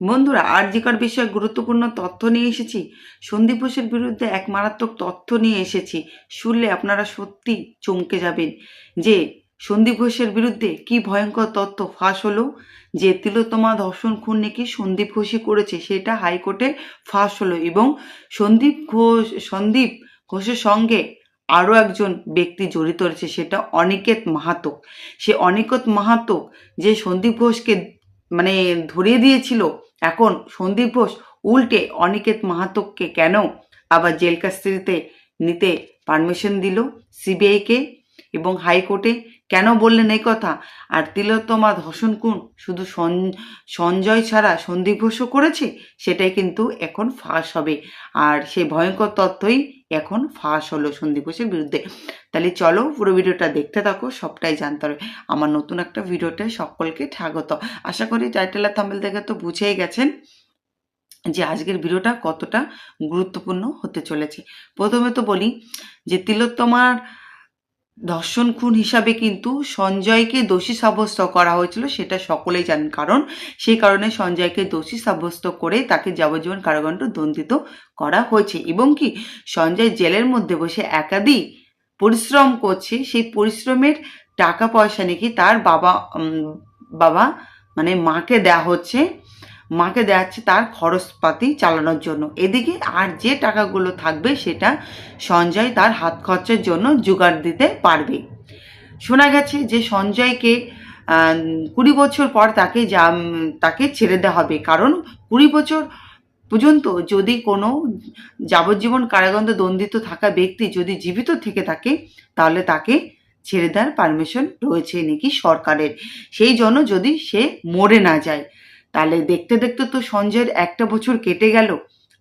বন্ধুরা, আর জি আরজিকর বিষয়ে গুরুত্বপূর্ণ তথ্য নিয়ে এসেছি, সন্দীপ ঘোষের বিরুদ্ধে এক মারাত্মক তথ্য নিয়ে এসেছি, শুনলে আপনারা সত্যি চমকে যাবেন। যে, সন্দীপ ঘোষের বিরুদ্ধে কি ভয়ঙ্কর তথ্য ফাঁস হলো, যে তিলোত্তমা ধর্ষণ খুন নাকি সন্দীপ ঘোষই করেছে, সেটা হাইকোর্টে ফাঁস হলো এবং সন্দীপ ঘোষ, সন্দীপ ঘোষের সঙ্গে আরও একজন ব্যক্তি জড়িত রয়েছে, সেটা অনিকেত মাহাতো সে অনিকেত মাহাতো যে সন্দীপ ঘোষকে মানে ধরিয়ে দিয়েছিল এখন সন্দীপ ঘোষ উল্টে অনিকেত মাহাতোকে কেন আবার জেল কাস্টডিতে নিতে পারমিশন দিল সিবিআইকে? এবং হাইকোর্টে কেন বললেন এই কথা? আর তিলোত্তমা ধর্ষণ কোন শুধু সঞ্জয় ছাড়া সন্দীপ ঘোষও করেছে? সেটাই কিন্তু এখন ফাঁস হবে। আর সেই ভয়ঙ্কর তথ্যই এখন ফাঁস হলো সন্দীপ ঘোষের বিরুদ্ধে। তাহলে চলো পুরো ভিডিওটা দেখতে থাকো, সবটাই জানতে হবে। আমার নতুন একটা ভিডিওতে সকলকে স্বাগত। আশা করি টাইটেল আর থাম্বেল দেখে তো বুঝেই গেছেন যে আজকের ভিডিওটা কতটা গুরুত্বপূর্ণ হতে চলেছে। প্রথমে তো বলি যে তিলোত্তমার ধর্ষণ খুন হিসাবে কিন্তু সঞ্জয়কে দোষী সাব্যস্ত করা হয়েছিল, সেটা সকলেই জানেন। কারণ সেই কারণে সঞ্জয়কে দোষী সাব্যস্ত করে তাকে যাবজ্জীবন কারাদণ্ড দণ্ডিত করা হয়েছে। এবং কি সঞ্জয় জেলের মধ্যে বসে একাধিক পরিশ্রম করছে, সেই পরিশ্রমের টাকা পয়সা নাকি তার বাবা বাবা মানে মাকে দেয়া হচ্ছে। মাকে দেওয়া হচ্ছে তার খরচপাতি চালানোর জন্য। এদিকে আর যে টাকাগুলো থাকবে সেটা সঞ্জয় তার হাত খরচের জন্য জোগাড় দিতে পারবে। শোনা গেছে যে সঞ্জয়কে কুড়ি বছর পর তাকে যা, তাকে ছেড়ে দেওয়া হবে। কারণ কুড়ি বছর পর্যন্ত যদি কোনো যাবজ্জীবন কারাগন্ধ দণ্ডিত থাকা ব্যক্তি যদি জীবিত থেকে থাকে, তাহলে তাকে ছেড়ে দেওয়ার পারমিশন রয়েছে নাকি সরকারের। সেই জন্য যদি সে মরে না যায়, তাহলে দেখতে দেখতে তো সঞ্জয়ের একটা বছর কেটে গেল।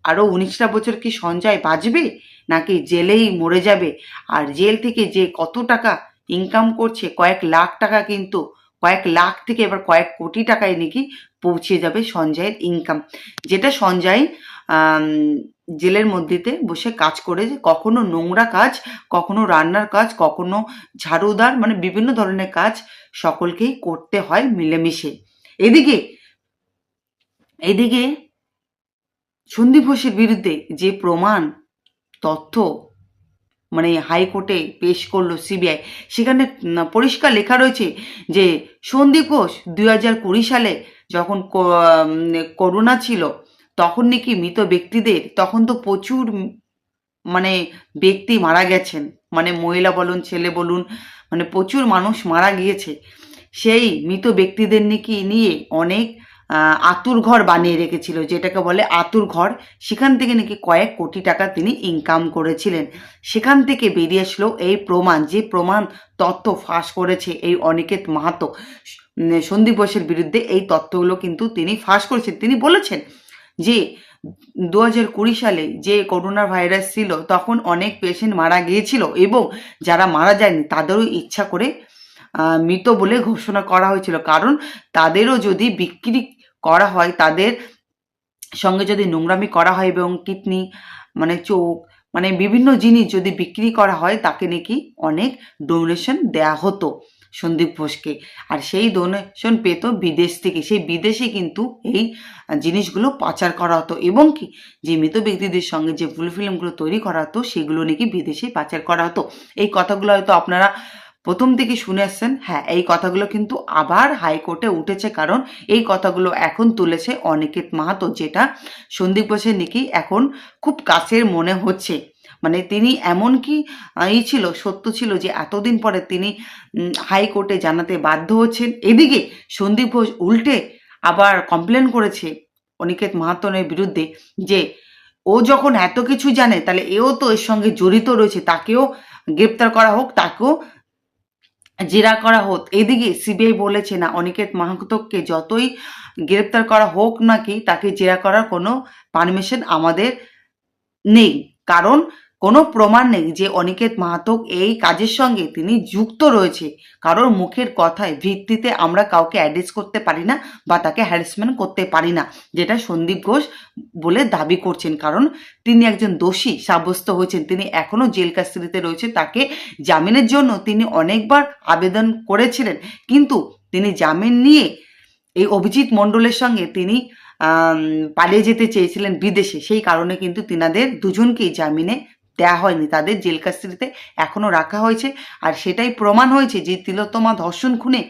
আরও উনিশটা বছর কি সঞ্জয় বাঁচবে? নাকি জেলেই মরে যাবে? আর জেল থেকে যে কত টাকা ইনকাম করছে, কয়েক লাখ টাকা কিন্তু, কয়েক লাখ থেকে এবার কয়েক কোটি টাকায় নাকি পৌঁছে যাবে সঞ্জয়ের ইনকাম যেটা সঞ্জয় জেলের মধ্যেতে বসে কাজ করে যে কখনো নোংরা কাজ, কখনো রান্নার কাজ, কখনো ঝাড়ুদার মানে বিভিন্ন ধরনের কাজ সকলকেই করতে হয় মিলেমিশে। এদিকে এদিকে সন্দীপ ঘোষের বিরুদ্ধে যে প্রমাণ, তথ্য মানে হাইকোর্টে পেশ করল সিবিআই, সেখানে পরিষ্কার লেখা রয়েছে যে সন্দীপ ঘোষ দুই হাজার কুড়ি সালে যখন করোনা ছিল, তখন নাকি মৃত ব্যক্তিদের, তখন তো প্রচুর মানে ব্যক্তি মারা গেছেন। মানে মহিলা বলুন, ছেলে বলুন মানে প্রচুর মানুষ মারা গিয়েছে। সেই মৃত ব্যক্তিদের নাকি নিয়ে অনেক আতুর ঘর বানিয়ে রেখেছিল, যেটাকে বলে আতুর ঘর। সেখান থেকে নাকি কয়েক কোটি টাকা তিনি ইনকাম করেছিলেন। সেখান থেকে বেরিয়ে আসলো এই প্রমাণ, যে প্রমাণ তথ্য ফাঁস করেছে এই অনিকেত মাহাতো। সন্দীপ বোসের বিরুদ্ধে এই তথ্যগুলো কিন্তু তিনি ফাঁস করেছেন। তিনি বলেছেন যে দু কুড়ি সালে যে করোনা ভাইরাস ছিল, তখন অনেক পেশেন্ট মারা গিয়েছিল এবং যারা মারা যায়নি, তাদেরও ইচ্ছা করে মৃত বলে ঘোষণা করা হয়েছিল। কারণ তাদেরও যদি বিক্রি করা হয়, তাদের সঙ্গে যদি নোংরামি করা হয় এবং কিডনি মানে চোখ মানে বিভিন্ন জিনিস যদি বিক্রি করা হয়, তাকে নাকি অনেক ডোনেশন দেয়া হতো। সন্দীপ ঘোষকে। আর সেই ডোনেশন পেত বিদেশ থেকে। সেই বিদেশে কিন্তু এই জিনিসগুলো পাচার করা হতো। এবং কি? যে মৃত ব্যক্তিদের সঙ্গে যে ফুল ফিল্মগুলো তৈরি করা হতো, সেগুলো নাকি বিদেশে পাচার করা হতো। এই কথাগুলো হয়তো আপনারা প্রথম থেকে শুনে আসছেন। হ্যাঁ এই কথাগুলো কিন্তু আবার হাইকোর্টে উঠেছে। কারণ এই কথাগুলো এখন তুলেছে অনিকেত মাহাতো, যেটা সন্দীপ ঘোষের নাকি এখন খুব কাছের মনে হচ্ছে। মানে তিনি এমন কি ই ছিল, সত্য ছিল যে এতদিন পরে তিনি হাইকোর্টে জানাতে বাধ্য হচ্ছেন। এদিকে সন্দীপ ঘোষ উল্টে আবার কমপ্লেন করেছে অনিকেত মাহাতনের বিরুদ্ধে যে, ও যখন এত কিছু জানে, তাহলে এও তো এর সঙ্গে জড়িত রয়েছে, তাকেও গ্রেপ্তার করা হোক, তাকেও জেরা করা হোক। এদিকে সিবিআই বলেছে, না, অনিকেত মাহাতোকে যতই গ্রেপ্তার করা হোক নাকি তাকে জেরা করার কোনো পারমিশন আমাদের নেই। কারণ কোনো প্রমাণ নেই যে অনিকেত মাহাতক এই কাজের সঙ্গে তিনি যুক্ত রয়েছে। কারোর মুখের কথায় ভিত্তিতে আমরা কাউকে অ্যাড্রেস করতে পারি না বা তাকে হ্যারাসমেন্ট করতে পারি না, যেটা সন্দীপ ঘোষ বলে দাবি করছেন। কারণ তিনি একজন দোষী, সাব্যস্ত হয়েছেন। তিনি এখনও জেল কাস্টডিতে রয়েছে। তাকে জামিনের জন্য তিনি অনেকবার আবেদন করেছিলেন। কিন্তু তিনি জামিন নিয়ে এই অভিজিৎ মণ্ডলের সঙ্গে তিনি পালিয়ে যেতে চেয়েছিলেন বিদেশে। সেই কারণে কিন্তু তিনাদের দুজনকেই জামিনে দেয়া হয়নি, তাদের জেল কাস্টডিতে এখনও রাখা হয়েছে। আর সেটাই প্রমাণ হয়েছে যে তিলোত্তমা ধর্ষণ খুনে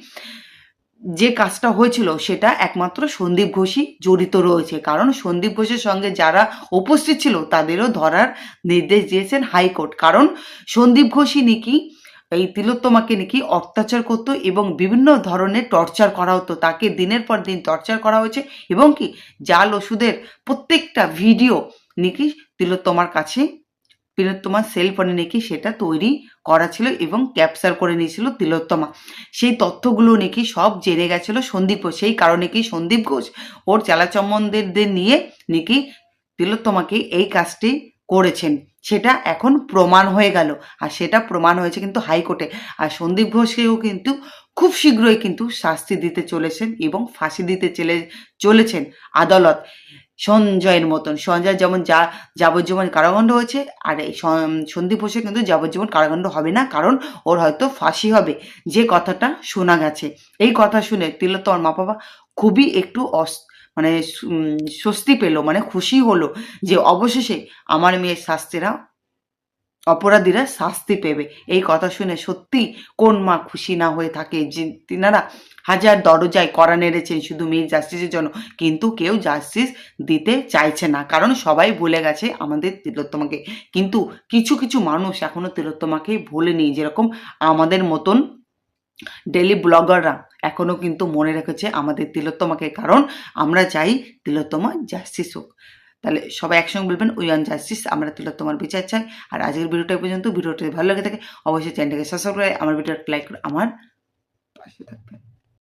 যে কাজটা হয়েছিল, সেটা একমাত্র সন্দীপ ঘোষই জড়িত রয়েছে। কারণ সন্দীপ ঘোষের সঙ্গে যারা উপস্থিত ছিল, তাদেরও ধরার নির্দেশ দিয়েছেন হাইকোর্ট। কারণ সন্দীপ ঘোষই নাকি, এই তিলোত্তমাকে নাকি অত্যাচার করতো এবং বিভিন্ন ধরনের টর্চার করা হতো। তাকে দিনের পর দিন টর্চার করা হয়েছে এবং কি, জাল ওষুধের প্রত্যেকটা ভিডিও নাকি তিলোত্তমার কাছে তিলোত্তমার সেল ফোনে নাকি সেটা তৈরি করা ছিল এবং ক্যাপচার করে নিয়েছিল তিলোত্তমা। সেই তথ্যগুলো নাকি সব জেনে গেছিল সন্দীপ ঘোষ। সেই কারণে কি সন্দীপ ঘোষ ওর চালাচম্বনদের নিয়ে নাকি তিলোত্তমাকে এই কাজটি করেছেন? সেটা এখন প্রমাণ হয়ে গেল। আর সেটা প্রমাণ হয়েছে কিন্তু হাইকোর্টে। আর সন্দীপ ঘোষকেও কিন্তু খুব শীঘ্রই কিন্তু শাস্তি দিতে চলেছেন এবং ফাঁসি দিতে চলে, চলেছেন আদালত। সঞ্জয়ের মতন। সঞ্জয় যেমন যা, যাবজ্জীবন কারাদণ্ড হয়েছে, আর এই সন- সন্দীপ ঘোষের কিন্তু যাবজ্জীবন কারাদণ্ড হবে না, কারণ ওর হয়তো ফাঁসি হবে। যে কথাটা শোনা গেছে, এই কথা শুনে তিলোত্তমার মা বাবা খুবই একটু অস মানে স্বস্তি পেল মানে খুশি হলো যে অবশেষে আমার মেয়ের শাস্তিরা, অপরাধীরা শাস্তি পেবে। এই কথা শুনে সত্যি কোন মা খুশি না হয়ে থাকে? যে তিনারা হাজার দরজায় করা নেড়েছেন শুধু মেয়ের জাস্টিসের জন্য। কিন্তু কেউ জাস্টিস দিতে চাইছে না। কারণ সবাই ভুলে গেছে আমাদের তিলোত্তমাকে। কিন্তু কিছু কিছু মানুষ এখনও তিলোত্তমাকে ভুলেনি। যেরকম আমাদের মতন ডেলি ব্লগাররা এখনও কিন্তু মনে রেখেছে আমাদের তিলোত্তমাকে। কারণ আমরা চাই তিলোত্তমা জাস্টিস হোক। তাহলে সবাই একসঙ্গে বলবেন উই অন জাস্টিস আমরা তিলোত্তমার বিচার চাই। আর আজকের ভিডিওটা পর্যন্ত। ভিডিওটি ভালো লেগে থাকে, অবশ্যই চ্যানেলটাকে সাবস্ক্রাইব করে, আমার ভিডিওটা লাইক করে, আমার পাশে থাকবেন।